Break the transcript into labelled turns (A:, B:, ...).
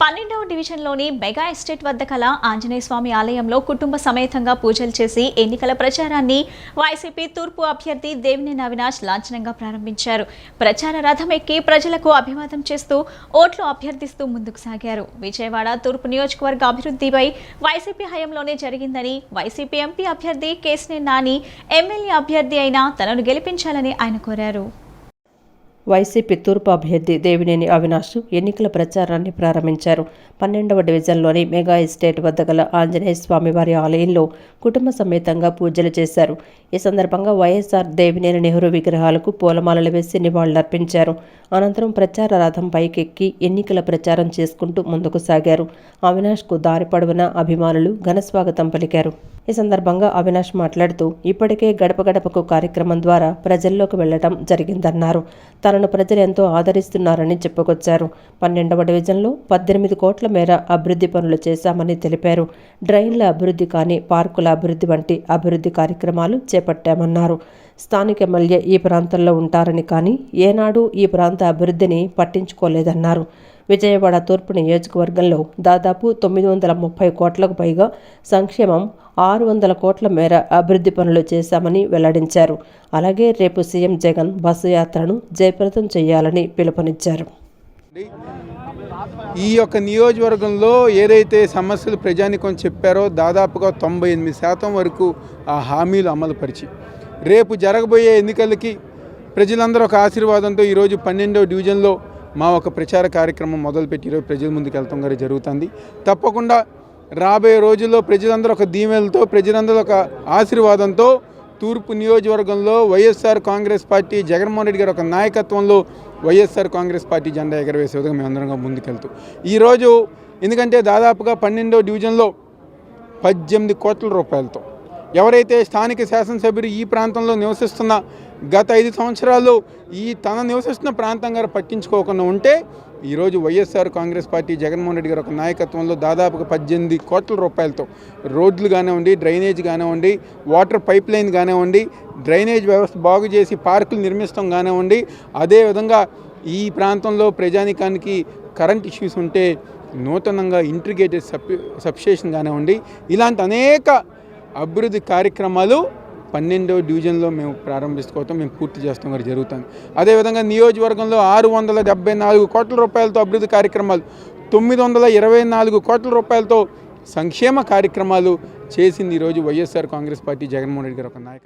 A: పన్నెండవ డివిజన్లోని mega estate వద్ద కల ఆంజనేయ స్వామి ఆలయంలో కుటుంబ సమేతంగా పూజలు చేసి ఎన్నికల ప్రచారాన్ని వైసీపీ తూర్పు అభ్యర్థి దేవినేని అవినాష్ లాంఛనంగా ప్రారంభించారు. ప్రచార రథం ఎక్కి ప్రజలకు అభివాదం చేస్తూ ఓట్లు అభ్యర్థిస్తూ ముందుకు సాగారు. విజయవాడ తూర్పు నియోజకవర్గ అభివృద్ధిపై వైసీపీ హయాంలోనే జరిగిందని వైసీపీ ఎంపీ అభ్యర్థి కేసినేని నాని ఎమ్మెల్యే అభ్యర్థి అయిన తనను గెలిపించాలని ఆయన కోరారు.
B: వైసీపీ తూర్పు అభ్యర్థి దేవినేని అవినాష్ ఎన్నికల ప్రచారాన్ని ప్రారంభించారు. పన్నెండవ డివిజన్లోని మెగా ఎస్టేట్ వద్ద గల ఆంజనేయ స్వామివారి ఆలయంలో కుటుంబ సమేతంగా పూజలు చేశారు. ఈ సందర్భంగా వైఎస్ఆర్ దేవినేని నెహ్రూ విగ్రహాలకు పూలమాలలు వేసి నివాళులర్పించారు. అనంతరం ప్రచార రథం పైకెక్కి ఎన్నికల ప్రచారం చేసుకుంటూ ముందుకు సాగారు. అవినాష్కు దారి పొడవునా అభిమానులు ఘనస్వాగతం పలికారు. ఈ సందర్భంగా అవినాష్ మాట్లాడుతూ ఇప్పటికే గడప గడపకు కార్యక్రమం ద్వారా ప్రజల్లోకి వెళ్ళటం జరిగిందన్నారు. తనను ప్రజలు ఎంతో ఆదరిస్తున్నారని చెప్పుకొచ్చారు. పన్నెండవ డివిజన్లో పద్దెనిమిది కోట్ల మేర అభివృద్ధి పనులు చేశామని తెలిపారు. డ్రైన్ల అభివృద్ధి కానీ పార్కుల అభివృద్ధి వంటి అభివృద్ధి కార్యక్రమాలు చేపట్టామన్నారు. స్థానిక ఎమ్మెల్యే ఈ ప్రాంతంలో ఉంటారని కానీ ఏనాడు ఈ ప్రాంత అభివృద్ధిని పట్టించుకోలేదన్నారు. విజయవాడ తూర్పు నియోజకవర్గంలో దాదాపు తొమ్మిది వందల ముప్పై కోట్లకు పైగా సంక్షేమం ఆరు వందల కోట్ల మేర అభివృద్ధి పనులు చేశామని వెల్లడించారు. అలాగే రేపు సీఎం జగన్ బస్సు యాత్రను జయప్రదం చేయాలని పిలుపునిచ్చారు.
C: ఈ యొక్క నియోజకవర్గంలో ఏదైతే సమస్యలు ప్రజానికం చెప్పారో దాదాపుగా తొంభై ఎనిమిది శాతం వరకు ఆ హామీలు అమలుపరిచి రేపు జరగబోయే ఎన్నికలకి ప్రజలందరూ ఒక ఆశీర్వాదంతో ఈరోజు పన్నెండవ డివిజన్లో మా ఒక ప్రచార కార్యక్రమం మొదలుపెట్టి ఈరోజు ప్రజల ముందుకు వెళ్తాం గారి జరుగుతుంది. తప్పకుండా రాబోయే రోజుల్లో ప్రజలందరూ ఒక దీవెలతో ప్రజలందరూ ఒక ఆశీర్వాదంతో తూర్పు నియోజకవర్గంలో వైఎస్ఆర్ కాంగ్రెస్ పార్టీ జగన్మోహన్ రెడ్డి గారి ఒక నాయకత్వంలో వైఎస్ఆర్ కాంగ్రెస్ పార్టీ జెండా ఎగరవేసే విధంగా మేమందరం ముందుకెళ్తూ ఈరోజు ఎందుకంటే దాదాపుగా పన్నెండో డివిజన్లో పద్దెనిమిది కోట్ల రూపాయలతో ఎవరైతే స్థానిక శాసనసభ్యులు ఈ ప్రాంతంలో నివసిస్తున్న గత ఐదు సంవత్సరాలు ఈ తన నివసిస్తున్న ప్రాంతం గారు పట్టించుకోకుండా ఉంటే ఈరోజు వైఎస్ఆర్ కాంగ్రెస్ పార్టీ జగన్మోహన్ రెడ్డి గారి ఒక నాయకత్వంలో దాదాపుగా పద్దెనిమిది కోట్ల రూపాయలతో రోడ్లు కానివ్వండి డ్రైనేజ్ కానివ్వండి వాటర్ పైప్ లైన్ కానివ్వండి డ్రైనేజ్ వ్యవస్థ బాగు చేసి పార్కులు నిర్మిస్తాం కానివ్వండి అదేవిధంగా ఈ ప్రాంతంలో ప్రజానికానికి కరెంట్ ఇష్యూస్ ఉంటే నూతనంగా ఇంట్రిగేటెడ్ సబ్ సబ్స్టేషన్ కానివ్వండి ఇలాంటి అనేక అభివృద్ధి కార్యక్రమాలు పన్నెండవ డివిజన్లో మేము ప్రారంభించుకోవటం మేము పూర్తి చేస్తాం గారు జరుగుతుంది. అదేవిధంగా నియోజకవర్గంలో ఆరు వందల డెబ్బై నాలుగు కోట్ల రూపాయలతో అభివృద్ధి కార్యక్రమాలు తొమ్మిది వందల ఇరవై నాలుగు కోట్ల రూపాయలతో సంక్షేమ కార్యక్రమాలు చేసింది ఈరోజు వైఎస్ఆర్ కాంగ్రెస్ పార్టీ జగన్మోహన్ రెడ్డి గారు ఒక నాయక